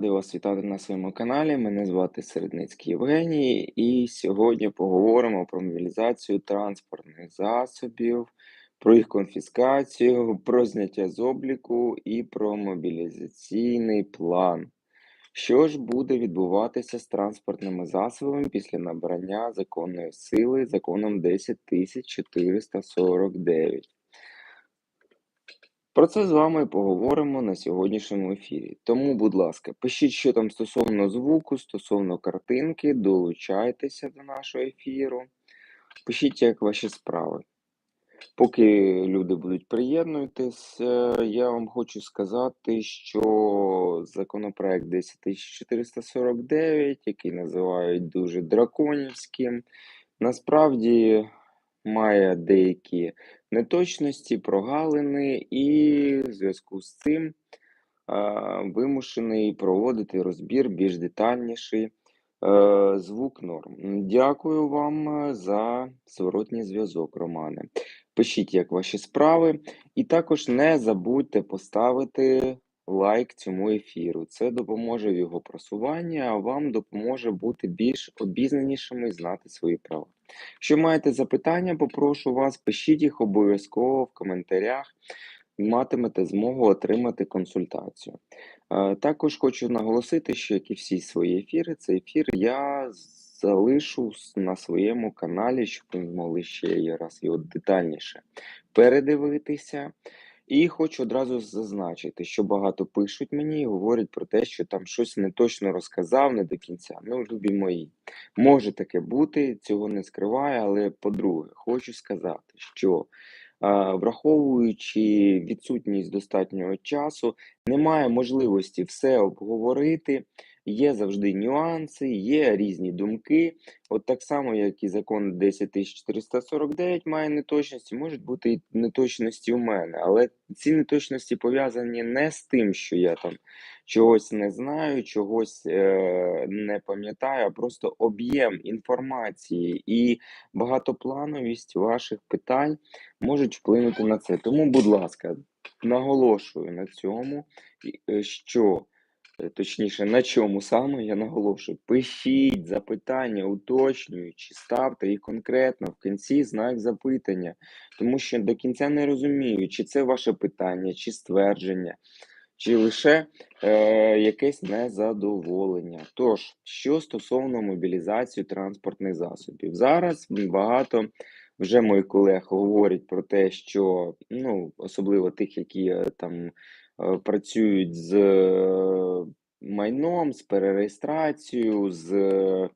Радий вас вітати на своєму каналі. Мене звати Середницький Євгеній, і сьогодні поговоримо про мобілізацію транспортних засобів, про їх конфіскацію, про зняття з обліку і про мобілізаційний план. Що ж буде відбуватися з транспортними засобами після набрання законної сили законом 10449? Про це з вами поговоримо на сьогоднішньому ефірі. Тому, будь ласка, пишіть, що там стосовно звуку, стосовно картинки, долучайтеся до нашого ефіру. Пишіть, як ваші справи. Поки люди будуть приєднуватись, я вам хочу сказати, що законопроект 10449, який називають дуже драконівським, насправді має деякі неточності, прогалини, і в зв'язку з цим вимушений проводити розбір більш детальніший е, звук норм. Дякую вам е, за зворотній зв'язок, Романе. Пишіть, як ваші справи, і також не забудьте поставити лайк цьому ефіру. Це допоможе в його просуванні, а вам допоможе бути більш обізнанішими і знати свої права. Якщо маєте запитання, попрошу вас, пишіть їх обов'язково в коментарях, матимете змогу отримати консультацію. Е, також хочу наголосити, що як і всі свої ефіри, цей ефір я залишу на своєму каналі, щоб ви змогли ще раз його детальніше передивитися. І хочу одразу зазначити, що багато пишуть мені і говорять про те, що там щось не точно розказав не до кінця. Ну, любі мої, може таке бути, цього не скриваю, але по-друге, хочу сказати, що враховуючи відсутність достатнього часу, немає можливості все обговорити. Є завжди нюанси, є різні думки. От так само, як і закон 10449 має неточності, можуть бути і неточності у мене. Але ці неточності пов'язані не з тим, що я там чогось не знаю, чогось е, не пам'ятаю, а просто об'єм інформації і багатоплановість ваших питань можуть вплинути на це. Тому, будь ласка, наголошую на цьому, е, що. Е, точніше, на чому саме я наголошую. Пишіть запитання, уточнюючи, ставте їх конкретно в кінці знак запитання, тому що до кінця не розумію, чи це ваше питання, чи ствердження, чи лише е, якесь незадоволення. Тож, що стосовно мобілізації транспортних засобів, зараз багато. Вже мої колеги говорять про те, що ну особливо тих, які е, там працюють з е, майном, з перереєстрацією, з е,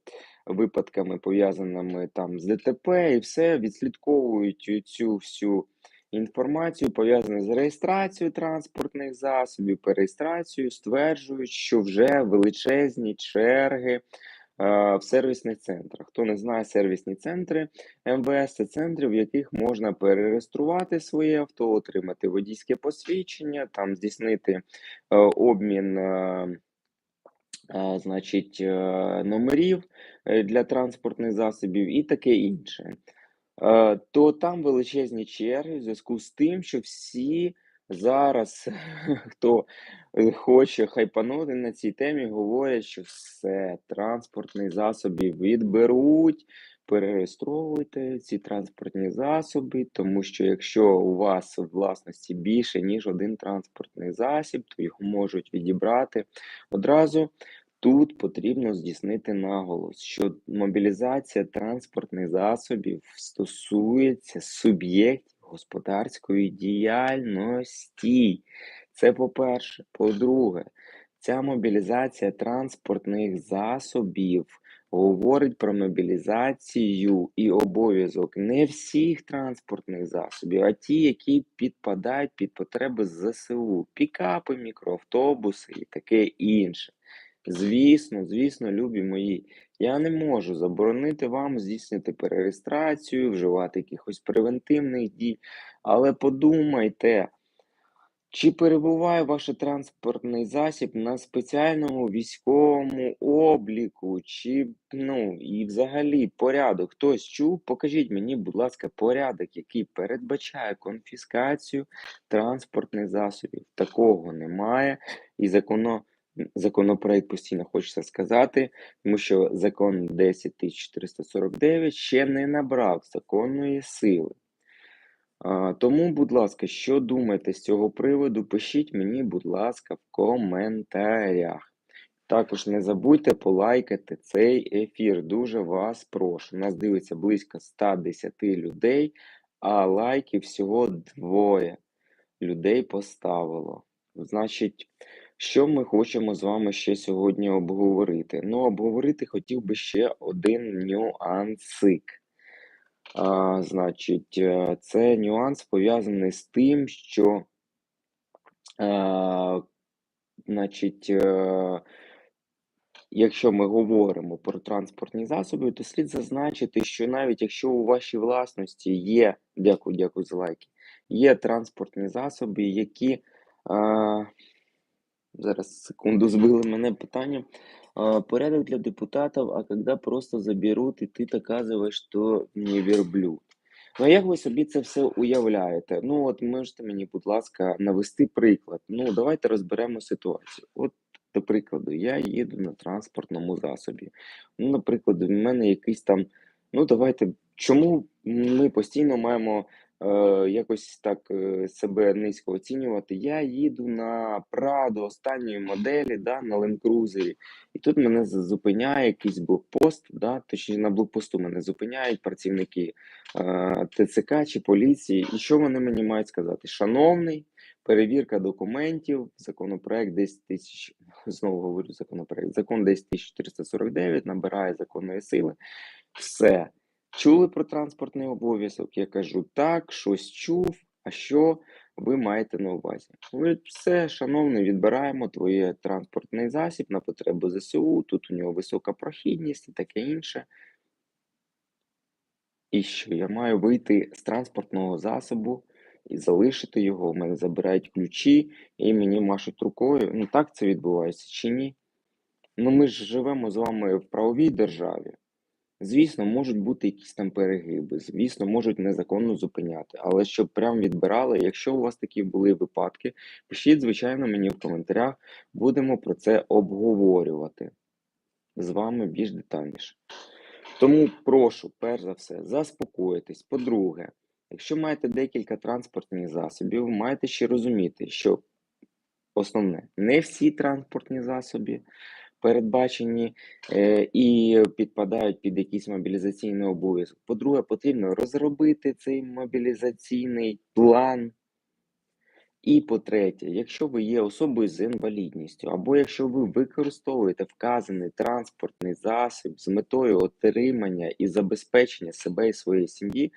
випадками, пов'язаними там з ДТП, і все відслідковують цю всю інформацію, пов'язану з реєстрацією транспортних засобів, перереєстрацією, стверджують, що вже величезні черги в сервісних центрах. Хто не знає сервісні центри МВС, це центри, в яких можна перереєструвати своє авто, отримати водійське посвідчення, там здійснити е, обмін. Е, е, значить, номерів для транспортних засобів і таке інше, то там величезні черги в зв'язку з тим, що всі Зараз хто е, хоче хайпанути на цій темі, говорять, що все, транспортні засоби відберуть, перереєстровуйте ці транспортні засоби, тому що якщо у вас в власності більше, ніж один транспортний засіб, то його можуть відібрати. Одразу тут потрібно здійснити наголос, що мобілізація транспортних засобів стосується суб'єктів господарської діяльності. Це по-перше. По-друге, ця мобілізація транспортних засобів говорить про мобілізацію і обов'язок не всіх транспортних засобів, а ті, які підпадають під потреби ЗСУ, пікапи, мікроавтобуси і таке інше. Звісно, звісно, любі мої, я не можу заборонити вам здійснити перереєстрацію, вживати якихось превентивних дій, але подумайте, чи перебуває ваш транспортний засіб на спеціальному військовому обліку, чи ну і взагалі порядок хтось чув? Покажіть мені, будь ласка, порядок, який передбачає конфіскацію транспортних засобів. Такого немає, і законно законопроект постійно хочеться сказати, тому що закон 10449 ще не набрав законної сили. Тому, будь ласка, що думаєте з цього приводу? Пишіть мені, будь ласка, в коментарях. Також не забудьте полайкати цей ефір. Дуже вас прошу. Нас дивиться близько 110 людей, а лайків всього двоє людей поставило. Значить, що ми хочемо з вами ще сьогодні обговорити? Ну, обговорити хотів би ще один нюансик. А, Значить, е, це нюанс пов'язаний з тим, що, а, значить, е, якщо ми говоримо про транспортні засоби, то слід зазначити, що навіть якщо у вашій власності є, дякую, дякую за лайки, є транспортні засоби, які а, зараз секунду збили мене питання. Порядок для депутатів, а коли просто заберуть, і ти доказуєш, що не верблюд. Ну, як ви собі це все уявляєте? Ну, от можете мені, будь ласка, навести приклад. Ну, давайте розберемо ситуацію. От, до прикладу, я їду на транспортному засобі. Ну, наприклад, в мене якийсь там. Ну, давайте, чому ми постійно маємо якось так е, себе низько оцінювати? Я їду на Прадо останньої моделі, да, на Cruiser, і тут мене зупиняє якийсь блокпост, да, точніше на блокпосту мене зупиняють працівники е, ТЦК чи поліції. І що вони мені мають сказати? Шановний, перевірка документів, законопроект 10 тисяч, знову говорю законопроект, закон 10449 набирає законної сили. Все. Чули про транспортний обов'язок? Я кажу так, щось чув. А що ви маєте на увазі? Говорять, все, шановний, відбираємо твоє транспортний засіб на потребу ЗСУ, тут у нього висока прохідність і таке інше. І що я маю вийти з транспортного засобу і залишити його. У мене забирають ключі і мені машуть рукою. Ну так це відбувається чи ні? Ну ми ж живемо з вами в правовій державі. Звісно, можуть бути якісь там перегиби, звісно, можуть незаконно зупиняти, але щоб прям відбирали, якщо у вас такі були випадки, пишіть, звичайно, мені в коментарях, будемо про це обговорювати з вами більш детальніше. Тому прошу, перш за все, заспокоїтесь. По-друге, якщо маєте декілька транспортних засобів, маєте ще розуміти, що основне, не всі транспортні засоби передбачені е, і підпадають під якийсь мобілізаційний обов'язок. По-друге, потрібно розробити цей мобілізаційний план. І по-третє, якщо ви є особою з інвалідністю, або якщо ви використовуєте вказаний транспортний засіб з метою отримання і забезпечення себе і своєї сім'ї,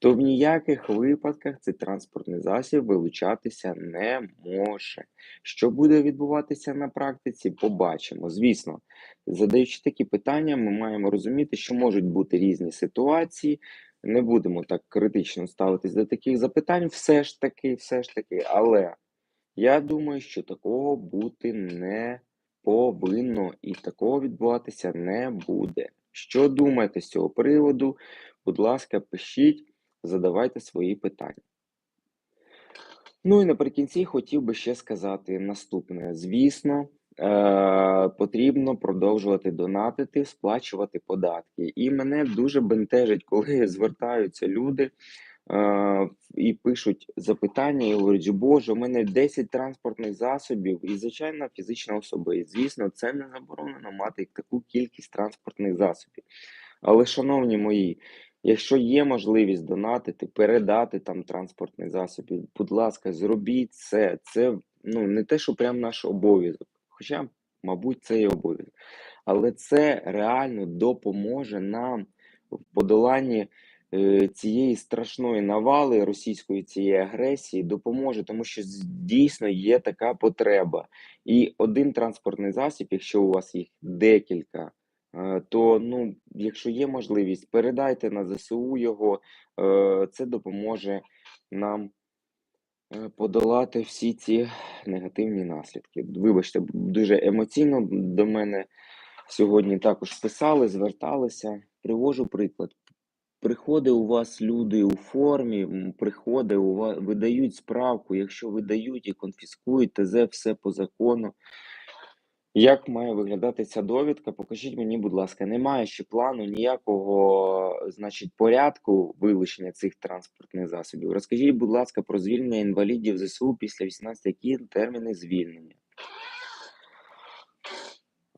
то в ніяких випадках цей транспортний засіб вилучатися не може. Що буде відбуватися на практиці, побачимо. Звісно, задаючи такі питання, ми маємо розуміти, що можуть бути різні ситуації. Не будемо так критично ставитись до таких запитань, все ж таки, все ж таки, але я думаю, що такого бути не повинно і такого відбуватися не буде. Що думаєте з цього приводу? Будь ласка, пишіть, задавайте свої питання. Ну і наприкінці хотів би ще сказати наступне: звісно, е, потрібно продовжувати донатити, сплачувати податки. І мене дуже бентежить, коли звертаються люди е, і пишуть запитання, і говорять, Боже, у мене 10 транспортних засобів, і звичайно, фізична особа. І звісно, це не заборонено мати таку кількість транспортних засобів. Але, шановні мої, Якщо є можливість донатити, передати там транспортний засіб, будь ласка, зробіть це. Це ну не те, що прям наш обов'язок. Хоча, мабуть, це і обов'язок. Але це реально допоможе нам в подоланні е, цієї страшної навали російської цієї агресії, допоможе, тому що дійсно є така потреба. І один транспортний засіб, якщо у вас їх декілька. Е, то ну, якщо є можливість, передайте на ЗСУ його. Е, Це допоможе нам е, подолати всі ці негативні наслідки. Вибачте, дуже емоційно до мене сьогодні також писали, зверталися. Привожу приклад. Приходить у вас люди у формі, приходить у вас, видають справку. Якщо видають і конфіскують, ТЗ все по закону. Як має виглядати ця довідка? Покажіть мені, будь ласка, немає ще плану ніякого, значить, порядку вилучення цих транспортних засобів. Розкажіть, будь ласка, про звільнення інвалідів ЗСУ після 18, які терміни звільнення?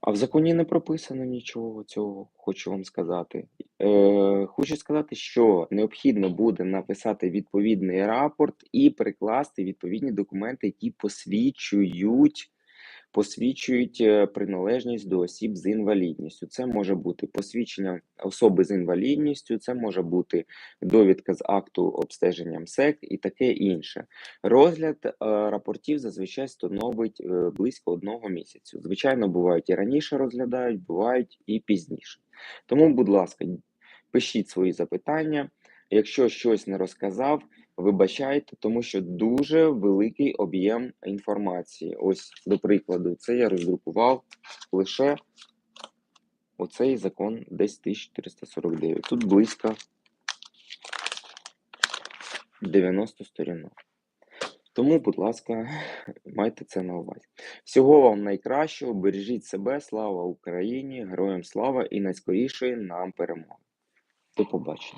А в законі не прописано нічого цього, хочу вам сказати. Е, хочу сказати, що необхідно буде написати відповідний рапорт і прикласти відповідні документи, які посвідчують, посвідчують е, приналежність до осіб з інвалідністю. Це може бути посвідчення особи з інвалідністю, це може бути довідка з акту обстеження МСЕК і таке інше. Розгляд е, рапортів зазвичай становить е, близько одного місяцю. Звичайно, бувають і раніше розглядають, бувають і пізніше. Тому, будь ласка, пишіть свої запитання. Якщо щось не розказав, вибачайте, тому що дуже великий об'єм інформації. Ось, до прикладу, це я роздрукував лише оцей закон 10449. Тут близько 90 сторінок. Тому, будь ласка, майте це на увазі. Всього вам найкращого, бережіть себе, слава Україні, героям слава і найскорішої нам перемоги. До побачення.